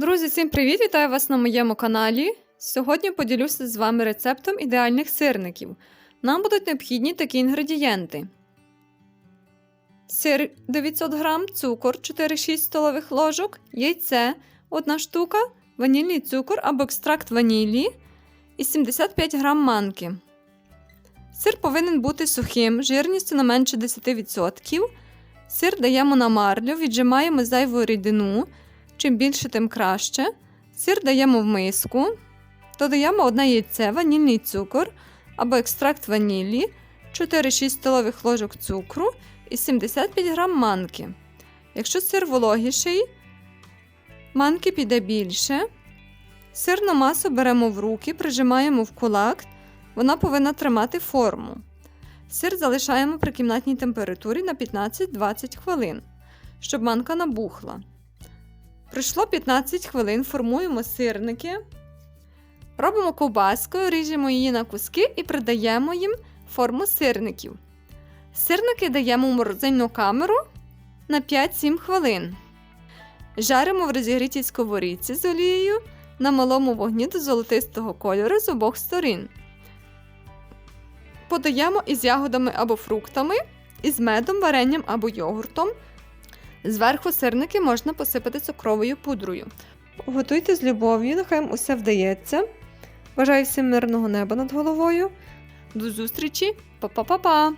Друзі, всім привіт! Вітаю вас на моєму каналі. Сьогодні поділюся з вами рецептом ідеальних сирників. Нам будуть необхідні такі інгредієнти: сир 900 г, цукор 4-6 столових ложок, яйце 1 штука, ванільний цукор або екстракт ванілі і 75 г манки. Сир повинен бути сухим, жирністю не менше 10%. Сир даємо на марлю, віджимаємо зайву рідину. Чим більше, тим краще. Сир даємо в миску, додаємо одне яйце, ванільний цукор або екстракт ванілі, 4-6 столових ложок цукру і 75 г манки. Якщо сир вологіший, манки піде більше. Сирну масу беремо в руки, прижимаємо в кулак, вона повинна тримати форму. Сир залишаємо при кімнатній температурі на 15-20 хвилин, щоб манка набухла. Пройшло 15 хвилин, формуємо сирники, робимо ковбаскою, ріжемо її на куски і придаємо їм форму сирників. Сирники даємо в морозильну камеру на 5-7 хвилин. Жаримо в розігрітій сковорідці з олією на малому вогні до золотистого кольору з обох сторін. Подаємо із ягодами або фруктами, із медом, варенням або йогуртом. Зверху сирники можна посипати цукровою пудрою. Готуйте з любов'ю, нехай вам усе вдається. Бажаю всім мирного неба над головою. До зустрічі, Па-па-па-па!